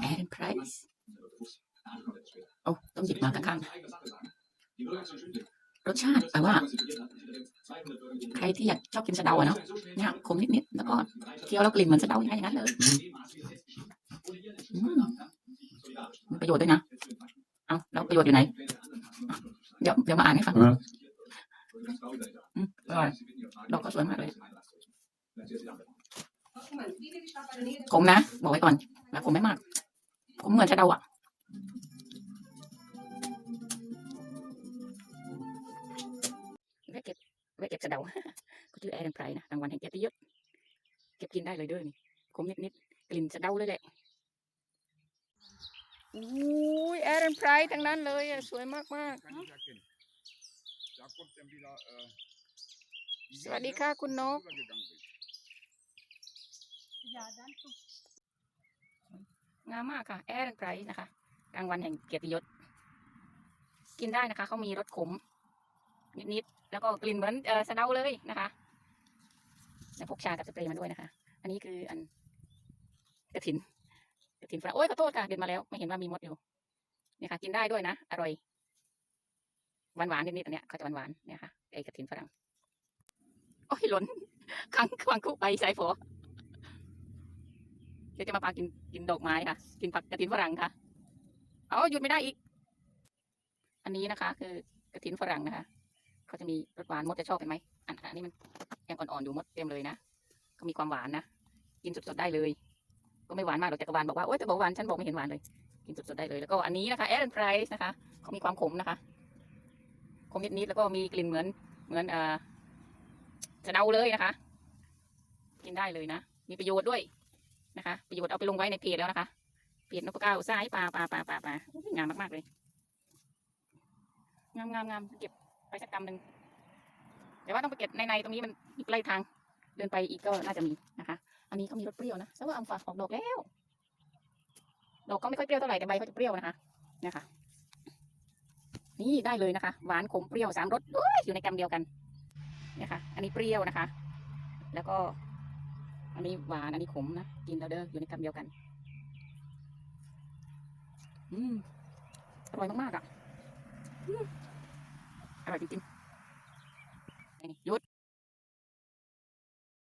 แอนไพรส์โอ้ต้องหยิบมาข้างๆรสชาติแต่ว่า ใครที่อยากชอบกินสะเดาอะเนาะเนี่ยขมนิดๆแล้วก็เคี้ยวแล้วกลิ่นเหมือนสะเดาอย่างนั้นอย่างนั้นเลยอืมมีประโยชน์ด้วยนะเอาแล้วประโยชน์อยู่ไหน เดี๋ยวเดี๋ยวมาอ่านให้ฟังอืมอืมอร่อยดอกก็สวยมากเลยขมนะ บอกไว้ก่อน แต่ขมไม่มากขมเหมือนสะเดาอะไว้เก็บไว้เก็บสะเดาก็ชื่อแอร์แอนไพรนะรางวัลแห่งเกียรติยศเก็บกินได้เลยเด้อนี่ขมนิดๆกลิ่นสะเดาเลยแหละอุ้ยแอร์แอนไพรทั้งนั้นเลยอะสวยมากมาก Kann ich erkennen. Da kommt dann wieder, äh, die สวัสดี Wiese, ค่ะคุณนก rübergegangen bist. งามมากค่ะแอร์ไพรส์นะคะรางวัลแห่งเกียรติยศ กินได้นะคะเขามีรสขม นิดๆแล้วก็กลิ่นเหมือนเออสะเดาเลยนะคะแล้วพกชากับสเปรย์มาด้วยนะคะ อันนี้คืออันกระถินกระถินฝรั่งโอ้ยขอโทษค่ะเดินมาแล้ว ไม่เห็นว่ามีมดอยู่เนี่ยค่ะกินได้ด้วยนะ อร่อยหวานหวานๆนิดๆอันเนี้ยเขาจะหวานหวานๆเนี่ยค่ะไอกระถินฝรั่งโอ้ยหล่นคังคังคู่ไปใส่ฝอ เดี๋ยวจะมาพากินกินดอกไม้ค่ะ กินผักกระถินฝรั่งค่ะเอาหยุดไม่ได้อีก อันนี้นะคะ คือกระถินฝรั่งนะคะเขาจะมีรสหวานมดจะชอบเห็นไหมอันอันนี้มันยังอ่อนๆอยู่มดเต็มเลยนะก็มีความหวานนะกินสดๆได้เลย ก็ไม่หวานมากหรอกจักรวาลบอกว่าโอ๊ยแต่บอกหวานฉันบอกไม่เห็นหวานเลย กินสดๆได้เลยแล้วก็อันนี้นะคะแอร n นไพรส์นะคะเขามีความขมนะคะขมนิดๆแล้วก็มีกลิ่นเหมือนเหมือนเอ่อสะเดาเลยนะคะ กินได้เลยนะ มีประโยชน์ด้วย นะคะ ประโยชน์เอาไปลงไว้ในเพจแล้วนะคะเพจนพเก้าซ้ายปลาปลาปลาปลาปลาอุ๊ยงามมากๆเลย งามงามงามเก็บไปสักกำหนึ่งแต่ว่าต้องไปเก็บในในตรงนี้มันมีไล่ทาง เดินไปอีกก็น่าจะมีนะคะ อันนี้เขามีรสเปรี้ยวนะแต่ว่าอัมฝาออกดอกแล้ว ดอกก็ไม่ค่อยเปรี้ยวเท่าไหร่แต่ใบเขาจะเปรี้ยวนะคะนี่ยค่ะนี่ได้เลยนะคะ หวานขมเปรี้ยวสามรสอยู่ในกำเดียวกันนี่ยค่ะอันนี้เปรี้ยวนะคะ แล้วก็ อันนี้หวานอันนี้ขมนะกินแล้วเด้ออยู่ในคำเดียวกัน อืมอร่อยมากๆอะอร่อยจริงๆนี่หยุด